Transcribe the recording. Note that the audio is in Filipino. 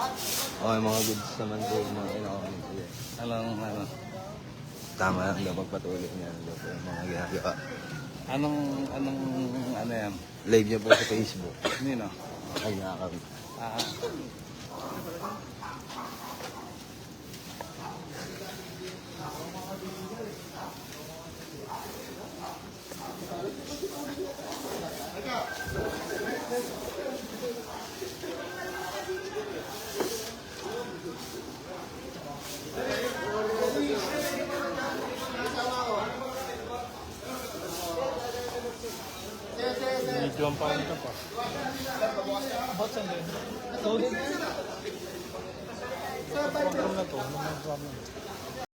Okay, mga goods naman po, mga kinakamit ko. Anong, ano? Tama lang daw pagpatuloy niya daw po yung mga ginagawa. Anong, anong, ano yan? Live niya po sa Facebook. Nino? Ay, nakakamit. Ah, Medyo ang pangit pa. Ba't saan din? Program na to. Ang program?